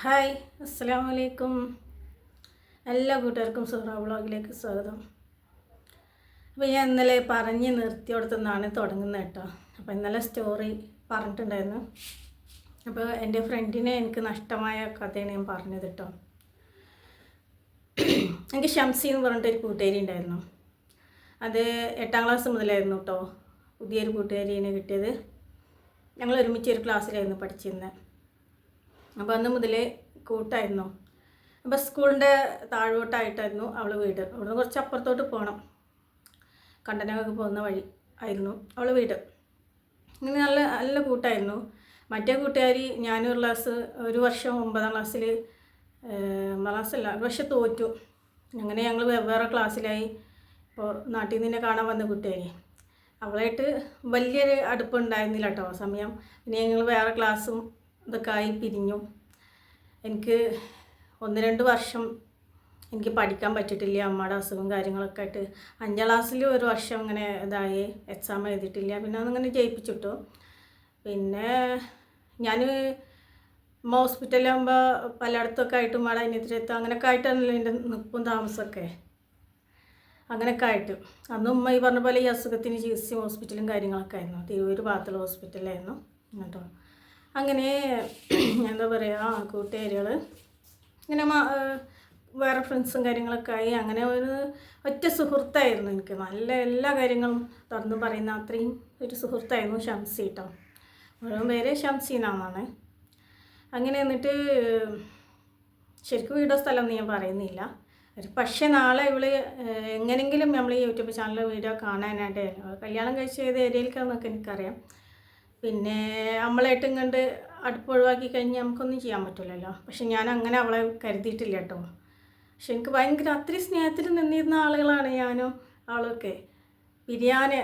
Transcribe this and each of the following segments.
Hi അസ്സാം വലൈക്കും എല്ലാ കൂട്ടുകാർക്കും സുഹറ വ്ളോഗിലേക്ക് സ്വാഗതം. അപ്പോൾ ഞാൻ ഇന്നലെ പറഞ്ഞ് നിർത്തിയോടത്തുനിന്നാണ് തുടങ്ങുന്നത് കേട്ടോ. അപ്പോൾ ഇന്നലെ സ്റ്റോറി പറഞ്ഞിട്ടുണ്ടായിരുന്നു. അപ്പോൾ എന്റെ ഫ്രണ്ടിനെ എനിക്ക് നഷ്ടമായ കഥയാണ് ഞാൻ പറഞ്ഞത് കേട്ടോ. എനിക്ക് ഷംസി എന്ന് പറഞ്ഞിട്ടൊരു കൂട്ടുകാരി ഉണ്ടായിരുന്നു. അത് എട്ടാം ക്ലാസ് മുതലായിരുന്നു കേട്ടോ. പുതിയൊരു കൂട്ടുകാരിനെ കിട്ടിയത്. ഞങ്ങൾ ഒരുമിച്ച് ഒരു ക്ലാസ്സിലായിരുന്നു പഠിച്ചിരുന്നത് അപ്പോൾ അന്ന് മുതലേ കൂട്ടായിരുന്നു. അപ്പോൾ സ്കൂളിന്റെ താഴോട്ടായിട്ടായിരുന്നു അവൾ വീട്. അവിടുന്ന് കുറച്ച് അപ്പുറത്തോട്ട് പോകണം കണ്ടനൊക്കെ പോകുന്ന വഴി ആയിരുന്നു അവൾ വീട്. ഇങ്ങനെ നല്ല നല്ല കൂട്ടായിരുന്നു. മറ്റേ കൂട്ടുകാരി ഞാനൊരു ക്ലാസ് ഒരു വർഷം ഒമ്പതാം ക്ലാസ്സിൽ ഒമ്പതാം ക്ലാസ്സല്ല ഒരു വർഷം തോറ്റു. അങ്ങനെ ഞങ്ങൾ വെവ്വേറെ ക്ലാസ്സിലായി. ഇപ്പോൾ നാട്ടിൽ നിന്നെ കാണാൻ വന്ന കുട്ടിയായി അവളായിട്ട് വലിയൊരു അടുപ്പുണ്ടായിരുന്നില്ല കേട്ടോ സമയം. പിന്നെ ഞങ്ങൾ വേറെ ക്ലാസ്സും ഇതൊക്കെ ആയി പിരിഞ്ഞു. എനിക്ക് ഒന്ന് രണ്ട് വർഷം എനിക്ക് പഠിക്കാൻ പറ്റിയിട്ടില്ല. അമ്മയുടെ അസുഖം കാര്യങ്ങളൊക്കെ ആയിട്ട് അഞ്ചാം ക്ലാസ്സിൽ ഒരു വർഷം ഇങ്ങനെ ഇതായി. എക്സാം എഴുതിയിട്ടില്ല. പിന്നെ അതങ്ങനെ ജയിപ്പിച്ചിട്ടു പിന്നെ ഞാൻ ഹോസ്പിറ്റലാകുമ്പോൾ പലയിടത്തൊക്കെ ആയിട്ട് ഉമ്മയുടെ അനിയത്തിരത്ത് അങ്ങനെയൊക്കെ ആയിട്ടാണല്ലോ എന്റെ നിൽപ്പും താമസമൊക്കെ. അങ്ങനെയൊക്കെ ആയിട്ട്. അന്ന് ഉമ്മ ഈ പറഞ്ഞ പോലെ ഈ അസുഖത്തിന് ചികിത്സയും ഹോസ്പിറ്റലും കാര്യങ്ങളൊക്കെ ആയിരുന്നു. തിരുവൂർ ഭാഗത്തുള്ള ഹോസ്പിറ്റലായിരുന്നു കേട്ടോ അങ്ങനെ എന്താ പറയുക കൂട്ടുകാരികൾ ഇങ്ങനെ വേറെ ഫ്രണ്ട്സും കാര്യങ്ങളൊക്കെ ആയി. അങ്ങനെ ഒരു ഒറ്റ സുഹൃത്തായിരുന്നു എനിക്ക്. നല്ല എല്ലാ കാര്യങ്ങളും തുറന്ന് പറയുന്ന അത്രയും ഒരു സുഹൃത്തായിരുന്നു ഷംസി കേട്ടോ മുഴുവൻ പേര് ഷംസീനാന്നാണ് അങ്ങനെ എന്നിട്ട് ശരിക്കും വീടോ സ്ഥലം ഒന്നും ഞാൻ പറയുന്നില്ല. ഒരു പക്ഷേ നാളെ ഇവൾ എങ്ങനെങ്കിലും നമ്മൾ ഈ യൂട്യൂബ് ചാനൽ വീഡിയോ കാണാനായിട്ട് കല്യാണം കഴിച്ച ഏത് ഏരിയയിലേക്കാണെന്നൊക്കെ എനിക്കറിയാം. പിന്നെ നമ്മളായിട്ടും കണ്ട് അടുപ്പ് ഒഴിവാക്കി കഴിഞ്ഞാൽ നമുക്കൊന്നും ചെയ്യാൻ പറ്റില്ലല്ലോ. പക്ഷെ ഞാൻ അങ്ങനെ അവളെ കരുതിയിട്ടില്ല കേട്ടോ. പക്ഷെ എനിക്ക് ഭയങ്കര അത്രയും സ്നേഹത്തിൽ നിന്നിരുന്ന ആളുകളാണ് ഞാനും ആളൊക്കെ ബിരിയാണി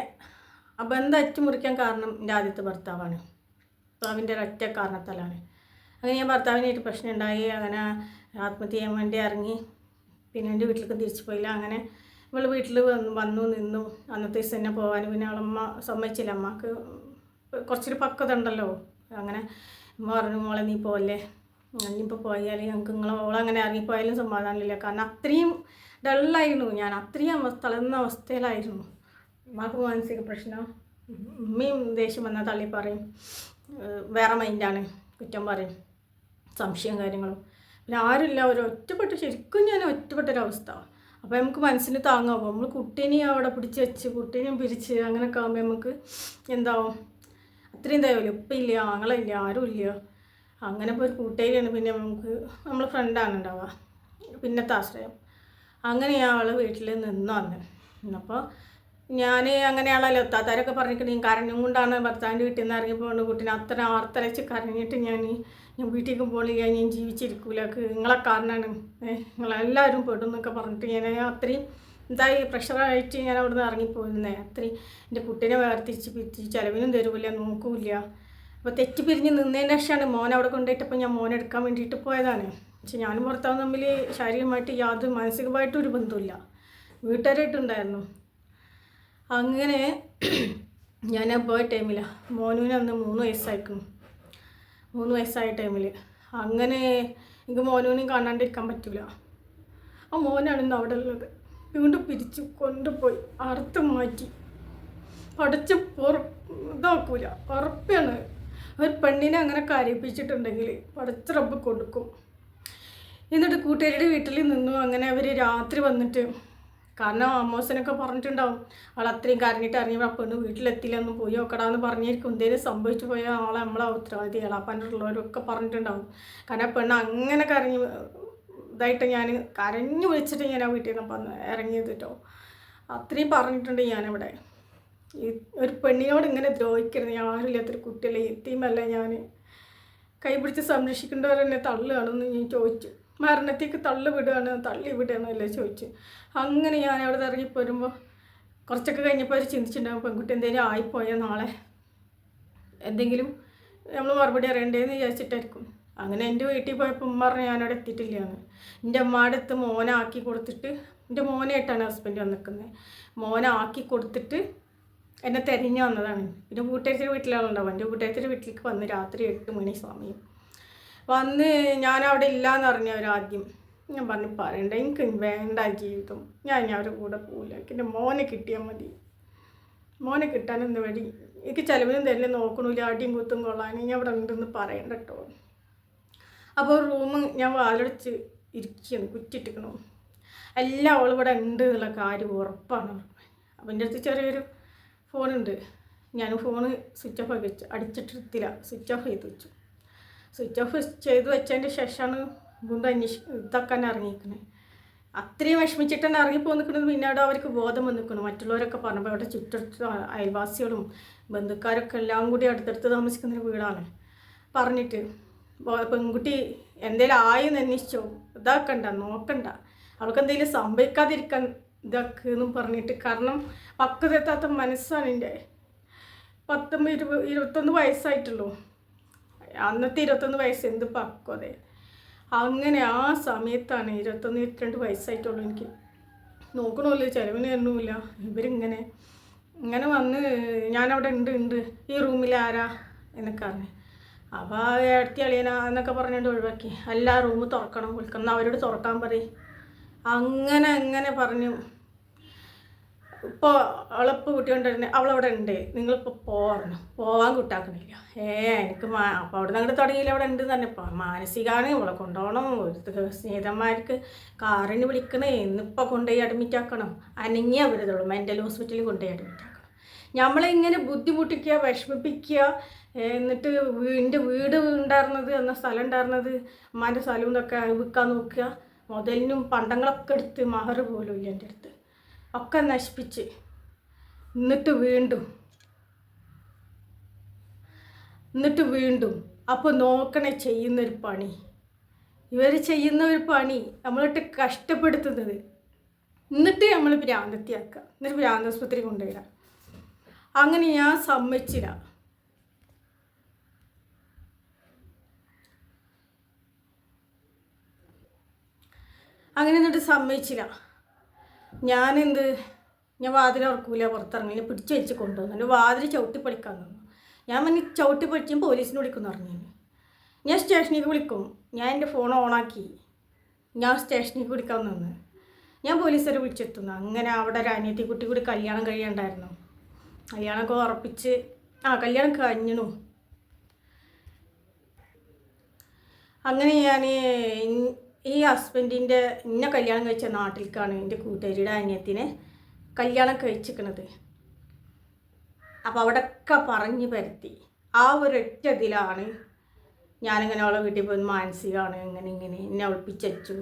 ആ ബന്ധം അറ്റുമുറിക്കാൻ കാരണം എന്റെ ആദ്യത്തെ ഭർത്താവാണ്. ഭർത്താവിന്റെ ഒരൊറ്റ കാരണത്താലാണ്. അങ്ങനെ ഞാൻ ഭർത്താവിനായിട്ട് പ്രശ്നം ഉണ്ടായി അങ്ങനെ ആത്മഹത്യ ചെയ്യാൻ വേണ്ടി ഇറങ്ങി. പിന്നെ എന്റെ വീട്ടിലേക്ക് തിരിച്ചു പോയില്ല. അങ്ങനെ ഇവൾ വീട്ടിൽ വന്നു വന്നു നിന്നു. അന്നത്തെ ദിവസം തന്നെ പോകാൻ പിന്നെ അവളമ്മ സമ്മതിച്ചില്ല. അമ്മയ്ക്ക് കുറച്ചൊരു പക്വത ഉണ്ടല്ലോ അങ്ങനെ പറഞ്ഞു മോളെ നീ പോവല്ലേ? ഇനിയിപ്പോൾ പോയാൽ ഞങ്ങൾക്ക് നിങ്ങളെ അങ്ങനെ ഇറങ്ങിപ്പോയാലും സമാധാനമില്ല. കാരണം അത്രയും ഡള്ളായിരുന്നു ഞാൻ. അത്രയും തളർന്ന അവസ്ഥയിലായിരുന്നു. ഉമ്മാക്ക് മാനസിക പ്രശ്നം. ഉമ്മയും ദേഷ്യം വന്നാൽ തള്ളി പറയും. വേറെ മൈൻഡാണ് കുറ്റം പറയും. സംശയം കാര്യങ്ങളും. പിന്നെ ആരുമില്ല. ഒരു ഒറ്റപ്പെട്ട് ശരിക്കും ഞാൻ ഒറ്റപ്പെട്ടൊരവസ്ഥ. അപ്പോൾ നമുക്ക് മനസ്സിന് താങ്ങാവും? നമ്മൾ കുട്ടീനെ അവിടെ പിടിച്ച് വെച്ച് കുട്ടീനെയും പിരിച്ച് അങ്ങനെയൊക്കെ ആകുമ്പോൾ നമുക്ക് എന്താവും? അത്രയും ദയവില്ല ഇപ്പം ഇല്ല ആങ്ങളില്ല ഇല്ല അങ്ങനെ ഇപ്പോൾ ഒരു കൂട്ടുകാരിയാണ് പിന്നെ നമുക്ക് നമ്മൾ ഫ്രണ്ടാണ് ഉണ്ടാവുക. പിന്നത്തെ ആശ്രയം. അങ്ങനെ ആൾ വീട്ടിൽ നിന്ന് വന്ന്. അപ്പോൾ ഞാൻ അങ്ങനെയാണല്ലോ താത്താരൊക്കെ പറഞ്ഞിട്ടുണ്ടെങ്കിൽ കരഞ്ഞും കൊണ്ടാണ് ഭർത്താവിന്റെ വീട്ടിൽ നിന്ന് ഇറങ്ങി പോകുന്നത് കുട്ടീനെ. അത്ര ആർത്തലച്ച് കരഞ്ഞിട്ട് ഞാൻ ഞാൻ വീട്ടിലേക്ക് പോളില്ല ഞാൻ ജീവിച്ചിരിക്കൂല. നിങ്ങളെ കാരണമാണ് നിങ്ങളെല്ലാവരും പെടും എന്നൊക്കെ പറഞ്ഞിട്ട് ഞാൻ അത്രയും ഇതായി പ്രഷറായിട്ട് ഞാൻ അവിടെ നിന്ന് ഇറങ്ങിപ്പോയിരുന്നേ? അത്രയും എന്റെ കുട്ടീനെ വേർതിരിച്ച് പിരിച്ച് ചിലവിനും തരൂല നോക്കൂല അപ്പോൾ തെറ്റി പിരിഞ്ഞ് നിന്നതിന് ശേഷമാണ് മോൻ അവിടെ കൊണ്ടുപോയിട്ടപ്പോൾ ഞാൻ മോനെ എടുക്കാൻ വേണ്ടിയിട്ട് പോയതാണ്. പക്ഷെ ഞാനും ഭർത്താവും തമ്മിൽ ശാരീരികമായിട്ട് യാതൊരു മാനസികമായിട്ടും ഒരു ബന്ധമില്ല വീട്ടുകാരായിട്ടുണ്ടായിരുന്നു. അങ്ങനെ ഞാൻ പോയ ടൈമിൽ മോനുവിന് അന്ന് മൂന്ന് വയസ്സായിരിക്കും. മൂന്ന് വയസ്സായ ടൈമിൽ അങ്ങനെ എനിക്ക് മോനുവിനെയും കാണാണ്ടിരിക്കാൻ പറ്റില്ല ആ മോനാണ് ഇന്ന് അവിടെ ഉള്ളത്. വീണ്ടും പിരിച്ചു കൊണ്ടുപോയി. അറുത്ത് മാറ്റി. പടച്ച് ഇതാക്കൂല. ഉറപ്പാണ്. ഒരു പെണ്ണിനെ അങ്ങനെ കരയിപ്പിച്ചിട്ടുണ്ടെങ്കിൽ പടച്ച് റബ്ബ് കൊടുക്കും. എന്നിട്ട് കൂട്ടുകാരുടെ വീട്ടിൽ നിന്നു. അങ്ങനെ അവർ രാത്രി വന്നിട്ട് കാരണം അമ്മോസനൊക്കെ പറഞ്ഞിട്ടുണ്ടാവും. അവൾ അത്രയും കരഞ്ഞിട്ട് ഇറങ്ങിയപ്പോൾ ആ പെണ്ണ് വീട്ടിലെത്തില്ലെന്ന് പോയി നോക്കടാന്ന് പറഞ്ഞിരിക്കും. എന്തേലും സംഭവിച്ചു പോയാൽ ആളെ നമ്മളെ ഉത്തരവാദി ഇളാപ്പാന്റെ പറഞ്ഞിട്ടുണ്ടാവും. കാരണം ആ പെണ്ണ് അങ്ങനെ കരഞ്ഞ് ഇതായിട്ട് ഞാൻ കരഞ്ഞു വിളിച്ചിട്ട് ഞാൻ ആ വീട്ടിൽ നിന്ന് വന്ന് ഇറങ്ങിയത് കേട്ടോ അത്രയും പറഞ്ഞിട്ടുണ്ട് ഞാനിവിടെ. ഈ ഒരു പെണ്ണിനോട് ഇങ്ങനെ ദ്രോഹിക്കരുത്. ഞാൻ ആരുമില്ലാത്തൊരു കുട്ടിയല്ലേ. എത്തിയുമല്ല ഞാൻ. കൈപിടിച്ച് സംരക്ഷിക്കേണ്ടവർ എന്നെ തള്ളുകയാണെന്ന് ഞാൻ ചോദിച്ചു. മരണത്തേക്ക് തള്ളു വിടുകയാണ് തള്ളി വിടുകയാണല്ലേ ചോദിച്ചു. അങ്ങനെ ഞാൻ അവിടെ ഇറങ്ങി പോരുമ്പോൾ കുറച്ചൊക്കെ കഴിഞ്ഞപ്പോൾ അവർ ചിന്തിച്ചിട്ടുണ്ടാകും പെൺകുട്ടി എന്തെങ്കിലും ആയിപ്പോയാൽ നാളെ? എന്തെങ്കിലും നമ്മൾ മറുപടി അറിയണ്ടേന്ന് വിചാരിച്ചിട്ടായിരിക്കും. അങ്ങനെ എന്റെ വീട്ടിൽ പോയപ്പോൾ ഉമ്മ പറഞ്ഞു ഞാനവിടെ എത്തിയിട്ടില്ലയെന്ന് എന്റെ അമ്മയുടെ അടുത്ത് മോനെ ആക്കി കൊടുത്തിട്ട് എന്റെ മോനായിട്ടാണ് ഹസ്ബൻഡ് വന്നിരിക്കുന്നത്. മോനെ ആക്കി കൊടുത്തിട്ട് എന്നെ തിരഞ്ഞു വന്നതാണ്. പിന്നെ കൂട്ടേരത്തിന്റെ വീട്ടിലാണ് ഉണ്ടാവും എന്റെ കൂട്ടുകാരുടെ വീട്ടിലേക്ക് വന്ന് രാത്രി എട്ട് മണി സമയം വന്ന് ഞാൻ അവിടെ ഇല്ലയെന്ന് അവർ ആദ്യം. ഞാൻ പറഞ്ഞു പറയണ്ട എനിക്ക് വേണ്ട ജീവിതം. ഞാൻ ഇനി അവരുടെ കൂടെ പോകില്ല എനിക്ക് എന്റെ മോനെ കിട്ടിയാൽ മതി. മോനെ കിട്ടാൻ എന്ത് വഴി? എനിക്ക് ചിലവിനും തരില്ല നോക്കണില്ല. അടിയും കുത്തും കൊള്ളാൻ ഞാൻ അവിടെ ഉണ്ടെന്ന് പറയണ്ട കേട്ടോ. അപ്പോൾ റൂം ഞാൻ വാലടിച്ച് ഇരിക്കുകയാണ് കുറ്റിട്ടിക്കണു എല്ലാം അവൾ ഇവിടെ ഉണ്ട് എന്നുള്ള കാര്യം ഉറപ്പാണ്. അപ്പം എന്റെ അടുത്ത് ചെറിയൊരു ഫോണുണ്ട്. ഞാൻ ഫോൺ സ്വിച്ച് ഓഫ് ആക്കി വെച്ചു അടിച്ചിട്ടില്ല സ്വിച്ച് ഓഫ് ചെയ്ത് വെച്ചു. സ്വിച്ച് ഓഫ് ചെയ്ത് വെച്ചതിന്റെ ശേഷമാണ് മുമ്പ് അന്വേഷി ഇതാക്കാൻ ഇറങ്ങിയിരിക്കുന്നത് അത്രയും വിഷമിച്ചിട്ടാണ് ഇറങ്ങിപ്പോ നിൽക്കുന്നത് പിന്നീട് അവർക്ക് ബോധം വന്ന് നിൽക്കുന്നു മറ്റുള്ളവരൊക്കെ പറഞ്ഞപ്പോൾ അവിടെ ചുറ്റടുത്ത് അയൽവാസികളും ബന്ധുക്കാരൊക്കെ എല്ലാം കൂടി അടുത്തടുത്ത് താമസിക്കുന്ന ഒരു വീടാണ്. പറഞ്ഞിട്ട് പെൺകുട്ടി എന്തേലും ആയെന്ന് അന്വേഷിച്ചോ? ഇതാക്കണ്ട നോക്കണ്ട. അവൾക്ക് എന്തെങ്കിലും സംഭവിക്കാതിരിക്കാൻ ഇതാക്കെന്നും പറഞ്ഞിട്ട് കാരണം പക്വതെത്താത്ത മനസ്സാണ് എന്റെ. പത്തൊമ്പത് ഇരുപത് ഇരുപത്തൊന്ന് വയസ്സായിട്ടുള്ളൂ. അന്നത്തെ ഇരുപത്തൊന്ന് വയസ്സ് എന്ത് പക്വത. അങ്ങനെ ആ സമയത്താണ് ഇരുപത്തൊന്ന് ഇരുപത്തിരണ്ട് വയസ്സായിട്ടുള്ളൂ എനിക്ക്. നോക്കണമല്ലോ ചിലവിന് തരണില്ല. ഇവരിങ്ങനെ ഇങ്ങനെ വന്ന് ഞാനവിടെ ഉണ്ട് ഉണ്ട്. ഈ റൂമിൽ ആരാ എന്നൊക്കെ അറിഞ്ഞു. അപ്പോൾ ഏടത്തി അളിയന എന്നൊക്കെ പറഞ്ഞുകൊണ്ട് ഒഴിവാക്കി. എല്ലാ റൂം തുറക്കണം വിളിക്കണം. അവരോട് തുറക്കാൻ പറയും. അങ്ങനെ അങ്ങനെ പറഞ്ഞു. ഇപ്പോൾ അവളിപ്പോൾ കൂട്ടിക്കൊണ്ടിരുന്നത് അവളവിടെ ഉണ്ട്. നിങ്ങളിപ്പോൾ പോരണം. പോകാൻ കുട്ടാക്കണില്ല. ഏ എനിക്ക് മാ അപ്പോൾ അവിടെ നിന്ന് തുടങ്ങിയില്ല. അവിടെ ഉണ്ട് തന്നെ. ഇപ്പോൾ മാനസികമാണ് ഇവളെ കൊണ്ടുപോകണം ഒരു സ്നേഹിതന്മാർക്ക് കാറിന് വിളിക്കണേ. ഇന്നിപ്പോൾ കൊണ്ടുപോയി അഡ്മിറ്റ് ആക്കണം. അനങ്ങിയ അവരതുള്ളൂ മെന്റൽ ഹോസ്പിറ്റലിൽ കൊണ്ടുപോയി അഡ്മിറ്റ് ആക്കണം. നമ്മളിങ്ങനെ ബുദ്ധിമുട്ടിക്കുക വിഷമിപ്പിക്കുക എന്നിട്ട് വീടിന്റെ വീട് ഉണ്ടായിരുന്നത് എന്ന സ്ഥലം ഉണ്ടായിരുന്നത് ഉമ്മാന്റെ സ്ഥലം ഇതൊക്കെ വിൽക്കാൻ നോക്കുക. മുതലിനും പണ്ടങ്ങളൊക്കെ എടുത്ത് മഹർ പോലും ഇല്ല എന്റെ അടുത്ത്. ഒക്കെ നശിപ്പിച്ച് എന്നിട്ട് വീണ്ടും എന്നിട്ട് വീണ്ടും അപ്പോൾ നോക്കണേ ചെയ്യുന്നൊരു പണി. ഇവർ ചെയ്യുന്ന ഒരു പണി നമ്മളിട്ട് കഷ്ടപ്പെടുത്തുന്നത്. എന്നിട്ട് നമ്മൾ ഭ്രാന്തത്തിയാക്കുക എന്നിട്ട് ഭ്രാന്താസ്പത്രി കൊണ്ടുപോയിടാം അങ്ങനെ ഞാൻ സമ്മതിച്ചില്ല. അങ്ങനെ എന്നിട്ട് സമ്മതിച്ചില്ല. ഞാനെന്ത്? ഞാൻ വാതിൽ ഉറക്കൂല പുറത്തിറങ്ങി. പിടിച്ച് വെച്ച് കൊണ്ടുവന്നു. എന്റെ വാതിൽ ചവിട്ടി പഠിക്കാൻ തന്നു ഞാൻ പിന്നെ ചവിട്ടി പഠിച്ചും പോലീസിന് വിളിക്കുന്നു പറഞ്ഞു ഞാൻ സ്റ്റേഷനിലേക്ക് വിളിക്കും. ഞാൻ എന്റെ ഫോൺ ഓണാക്കി. ഞാൻ സ്റ്റേഷനിലേക്ക് വിളിക്കാൻ നിന്ന്. ഞാൻ പോലീസുകാരെ വിളിച്ചെത്തുന്നു. അങ്ങനെ അവിടെ ഒരു അനിയത്തി കുട്ടി കൂടി കല്യാണം കഴിയണ്ടായിരുന്നു. കല്യാണമൊക്കെ ഉറപ്പിച്ച് ആ കല്യാണം കഴിഞ്ഞു. അങ്ങനെ ഞാൻ ഈ ഹസ്ബൻഡിന്റെ ഇന്ന കല്യാണം കഴിച്ച നാട്ടിലേക്കാണ് എന്റെ കൂട്ടുകാരിയുടെ അനിയത്തിനെ കല്യാണം കഴിച്ചിരിക്കണത് അപ്പോൾ അവിടെയൊക്കെ പറഞ്ഞു പരത്തി. ആ ഒരൊറ്റ ഇതിലാണ് ഞാനിങ്ങനെ അവളെ വീട്ടിൽ പോയി മാനസികമാണ് ഇങ്ങനെ ഇങ്ങനെ എന്നെ ഒളിപ്പിച്ചു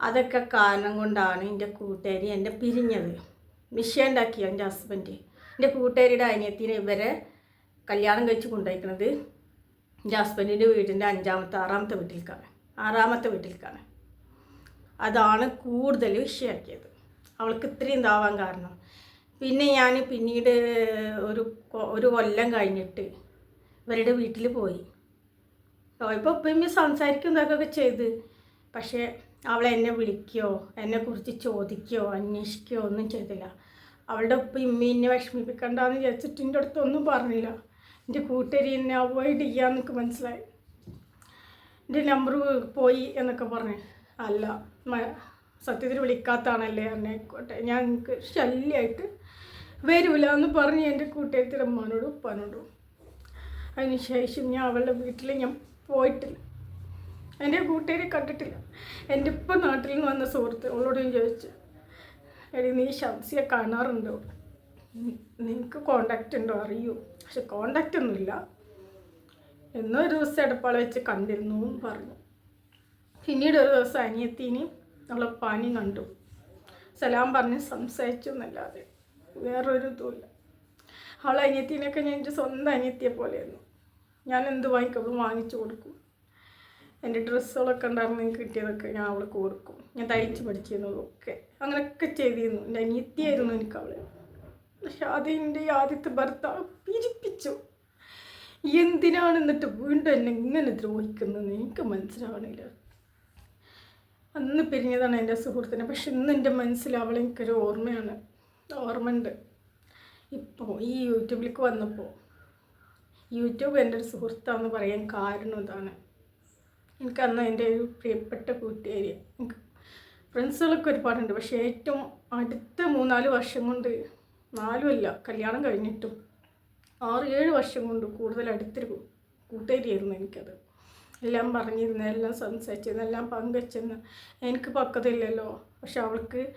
അതൊക്കെ കാരണം കൊണ്ടാണ് എന്റെ കൂട്ടുകാരി എന്നെ പിരിഞ്ഞത്. വിഷയം ഉണ്ടാക്കിയ എന്റെ ഹസ്ബൻഡ്? എന്റെ കൂട്ടുകാരിയുടെ അനിയത്തിനെ ഇവരെ കല്യാണം കഴിച്ച് കൊണ്ടുപോയിക്കണത് എന്റെ ഹസ്ബൻഡിന്റെ വീടിന്റെ അഞ്ചാമത്തെ ആറാമത്തെ വീട്ടിലേക്കാണ് ആറാമത്തെ വീട്ടിലേക്കാണ് അതാണ് കൂടുതൽ വിഷയമാക്കിയത് അവൾക്ക് ഇത്രയും ഇതാവാൻ കാരണം. പിന്നെ ഞാൻ പിന്നീട് ഒരു ഒരു കൊല്ലം കഴിഞ്ഞിട്ട് ഇവരുടെ വീട്ടിൽ പോയി. പോയപ്പോൾ ഉപ്പയമ്മ സംസാരിക്കും ഇതൊക്കെ ചെയ്ത്. പക്ഷേ അവളെന്നെ വിളിക്കുകയോ എന്നെക്കുറിച്ച് ചോദിക്കുകയോ അന്വേഷിക്കുകയോ ഒന്നും ചെയ്തില്ല. അവളുടെ ഉപ്പ ഇമ്മ എന്നെ വിഷമിപ്പിക്കണ്ടെന്ന് വിചാരിച്ചിട്ട് എന്റെ അടുത്തൊന്നും പറഞ്ഞില്ല. എന്റെ കൂട്ടുകാരി എന്നെ അവോയ്ഡ് ചെയ്യാന്നൊക്കെ മനസ്സിലായി. എന്റെ നമ്പർ പോയി എന്നൊക്കെ പറഞ്ഞു. അല്ല സത്യത്തിൽ വിളിക്കാത്താണല്ലേ ആയിക്കോട്ടെ ഞാൻ എനിക്ക് ശല്യമായിട്ട് വരൂല എന്ന് പറഞ്ഞ് എന്റെ കൂട്ടുകാരത്തിന്റെ അമ്മനോടും ഉപ്പാനോടും. അതിന് ശേഷം ഞാൻ അവളുടെ വീട്ടിൽ ഞാൻ പോയിട്ടില്ല. എന്റെ കൂട്ടുകാരെ കണ്ടിട്ടില്ല. എന്റെ ഇപ്പം നാട്ടിൽ നിന്ന് വന്ന സുഹൃത്ത് അവളോടും ചോദിച്ചു. എടി നീ ഷംസിയെ കാണാറുണ്ടോ? നിനക്ക് കോണ്ടാക്റ്റ് ഉണ്ടോ? അറിയൂ. പക്ഷെ കോണ്ടാക്റ്റ് ഒന്നുമില്ല. എന്നോ ഒരു ദിവസം എടപ്പാളെ വെച്ച് കണ്ടിരുന്നു എന്ന് പറഞ്ഞു. പിന്നീട് ഒരു ദിവസം അനിയത്തിനെയും നമ്മളെ പാനിയും കണ്ടു. സലാം പറഞ്ഞ് സംസാരിച്ചു എന്നല്ലാതെ വേറൊരു ഇതുമില്ല അവളെ അനിയത്തീനൊക്കെ ഞാൻ എന്റെ സ്വന്തം അനിയത്തിയെ പോലെയായിരുന്നു. ഞാൻ എന്ത് വാങ്ങിക്കുമ്പോൾ വാങ്ങിച്ചു കൊടുക്കും. എന്റെ ഡ്രസ്സുകളൊക്കെ ഉണ്ടായിരുന്നു എനിക്ക് കിട്ടിയതൊക്കെ ഞാൻ അവൾക്ക് കൊടുക്കും. ഞാൻ തയ്ച്ച് പഠിച്ചിരുന്നതൊക്കെ. അങ്ങനെയൊക്കെ ചെയ്തിരുന്നു. എന്റെ അനിയത്തിയായിരുന്നു എനിക്ക് അവളെ. പക്ഷെ അത് എന്റെ ആദ്യത്തെ ഭർത്താവ് പിരിപ്പിച്ചു എന്തിനാണ് എന്നിട്ട് വീണ്ടും എന്നെ ഇങ്ങനെ ദ്രോഹിക്കുന്നത്? എനിക്ക് മനസ്സിലാവണില്ല. അന്ന് പിരിഞ്ഞതാണ് എന്റെ സുഹൃത്തിനെ. പക്ഷെ ഇന്ന് എന്റെ മനസ്സിൽ അവളെ എനിക്കൊരു ഓർമ്മയാണ്. ഓർമ്മയുണ്ട്. ഇപ്പോൾ ഈ യൂട്യൂബിലേക്ക് വന്നപ്പോൾ യൂട്യൂബ് എന്റെ ഒരു സുഹൃത്താണെന്ന് പറയാൻ കാരണം ഇതാണ്. എനിക്ക് അന്ന് എന്റെ ഒരു പ്രിയപ്പെട്ട കൂട്ടുകാരി എനിക്ക് ഫ്രണ്ട്സുകളൊക്കെ ഒരുപാടുണ്ട്. പക്ഷേ ഏറ്റവും അടുത്ത മൂന്നാൽ വർഷം കൊണ്ട് നാലുമല്ല കല്യാണം കഴിഞ്ഞിട്ടും ആറ് ഏഴ് വർഷം കൊണ്ട് കൂടുതൽ അടുത്തൊരു കൂട്ടുകാരിയായിരുന്നു എനിക്കത്. എല്ലാം പറഞ്ഞിരുന്നു എല്ലാം സംസാരിച്ചിരുന്നു എല്ലാം പങ്കുവെച്ചിരുന്നു. എനിക്ക് പക്വതയില്ലല്ലോ. പക്ഷെ അവൾക്ക്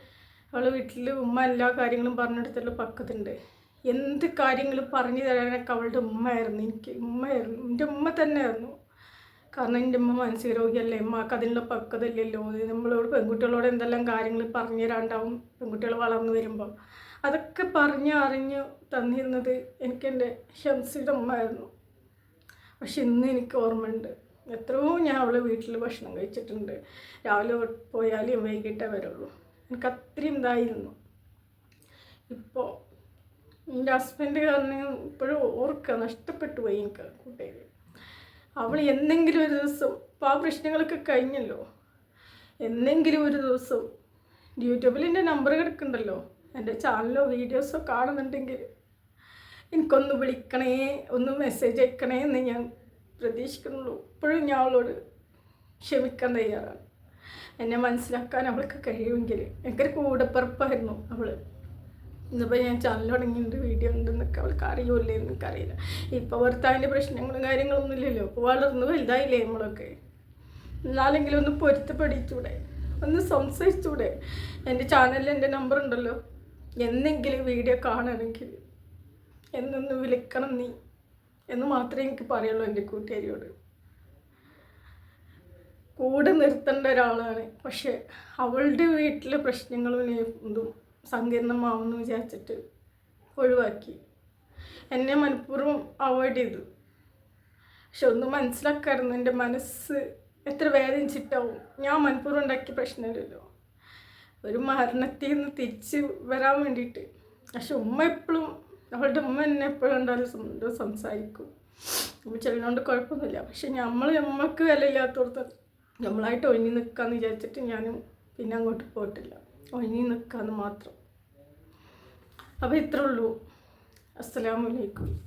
അവൾ വീട്ടിൽ ഉമ്മ എല്ലാ കാര്യങ്ങളും പറഞ്ഞെടുത്തുള്ള പക്വതുണ്ട് എന്ത് കാര്യങ്ങളും പറഞ്ഞു തരാനൊക്കെ അവളുടെ ഉമ്മയായിരുന്നു എനിക്ക്. ഉമ്മയായിരുന്നു. എന്റെ ഉമ്മ തന്നെയായിരുന്നു. കാരണം എന്റെ അമ്മ മാനസിക രോഗിയല്ലേ? അമ്മയ്ക്ക് അതിനുള്ള പക്വത ഇല്ലല്ലോ നമ്മളോട് പെൺകുട്ടികളോട് എന്തെല്ലാം കാര്യങ്ങൾ പറഞ്ഞു തരാണ്ടാവും പെൺകുട്ടികൾ വളർന്നു വരുമ്പോൾ. അതൊക്കെ പറഞ്ഞ് അറിഞ്ഞ് തന്നിരുന്നത് എനിക്ക് എന്റെ ഷംസിയുടെ ആയിരുന്നു പക്ഷെ ഇന്ന് എനിക്ക് ഓർമ്മയുണ്ട്. എത്രയോ ഞാൻ അവളെ വീട്ടിൽ ഭക്ഷണം കഴിച്ചിട്ടുണ്ട്. രാവിലെ പോയാലും വൈകിട്ടേ വരുള്ളൂ. എനിക്ക് അത്രയും ഇതായിരുന്നു. ഇപ്പോൾ എന്റെ ഹസ്ബൻഡ് കാരണം ഇപ്പോഴും ഓർക്കുക നഷ്ടപ്പെട്ടു പോയി എനിക്ക് കുട്ടികൾ. അവൾ എന്തെങ്കിലും ഒരു ദിവസം ആ പ്രശ്നങ്ങളൊക്കെ കഴിഞ്ഞല്ലോ. എന്തെങ്കിലും ഒരു ദിവസം. യൂട്യൂബിൽ എന്റെ നമ്പർ കിടക്കുന്നുണ്ടല്ലോ. എന്റെ ചാനലോ വീഡിയോസോ കാണുന്നുണ്ടെങ്കിൽ എനിക്കൊന്ന് വിളിക്കണേ ഒന്ന് മെസ്സേജ് അയക്കണേ എന്ന് ഞാൻ പ്രതീക്ഷിക്കുന്നുള്ളൂ. ഇപ്പോഴും ഞാൻ അവളോട് ക്ഷമിക്കാൻ തയ്യാറാണ്. എന്നെ മനസ്സിലാക്കാൻ അവൾക്ക് കഴിയുമെങ്കിൽ. എനിക്കൊരു കൂടപ്പിറപ്പായിരുന്നു അവൾ ഇന്നിപ്പോൾ ഞാൻ ചാനൽ തുടങ്ങിയിട്ടുണ്ട് വീഡിയോ ഉണ്ടെന്നൊക്കെ അവൾക്ക് അറിയൂല്ലേ എന്നൊക്കെ അറിയില്ല ഇപ്പോൾ ഭർത്താവിന്റെ പ്രശ്നങ്ങളും കാര്യങ്ങളൊന്നും ഇല്ലല്ലോ. ഇപ്പോൾ വളർന്ന് വലുതായില്ലേ നമ്മളൊക്കെ. എന്നാലെങ്കിലും ഒന്ന് പൊരുത്തപ്പെടിച്ചൂടെ. ഒന്ന് സംസാരിച്ചൂടെ. എന്റെ ചാനലിൽ എന്റെ നമ്പർ ഉണ്ടല്ലോ. എന്നെങ്കിലും വീഡിയോ കാണണമെങ്കിൽ എന്നൊന്ന് വിളിക്കണം നീ. എന്ന് മാത്രമേ എനിക്ക് പറയുള്ളൂ എന്റെ കൂട്ടുകാരിയോട്. കൂടെ നിർത്തേണ്ട ഒരാളാണ്. പക്ഷെ അവളുടെ വീട്ടിലെ പ്രശ്നങ്ങളും ഇതും സങ്കീർണമാവുമെന്ന് വിചാരിച്ചിട്ട് ഒഴിവാക്കി. എന്നെ മനഃപൂർവം അവോയ്ഡ് ചെയ്തു. പക്ഷെ ഒന്നും മനസ്സിലാക്കായിരുന്നു. എന്റെ മനസ്സ് എത്ര വേദനിച്ചിട്ടാവും. ഞാൻ മനഃപൂർവം ഉണ്ടാക്കിയ പ്രശ്നമില്ലല്ലോ. ഒരു മരണത്തിൽ നിന്ന് തിരിച്ച് വരാൻ വേണ്ടിയിട്ട്. പക്ഷെ ഉമ്മ എപ്പോഴും അവളുടെ ഉമ്മ എന്നെ എപ്പോഴും സ്വന്തം സംസാരിക്കും. ഉമ്മ ചെല്ലുന്നതുകൊണ്ട് കുഴപ്പമൊന്നുമില്ല. പക്ഷെ നമ്മൾ നമ്മൾക്ക് വിലയില്ലാത്തടത്ത് നമ്മളായിട്ട് ഒഴിഞ്ഞു നിൽക്കാമെന്ന് വിചാരിച്ചിട്ട് ഞാനും പിന്നെ അങ്ങോട്ട് പോയിട്ടില്ല. ഒഴിഞ്ഞു നിൽക്കാമെന്ന് മാത്രം. അപ്പോൾ ഇത്രേ ഉള്ളൂ. അസ്സലാമലൈക്കും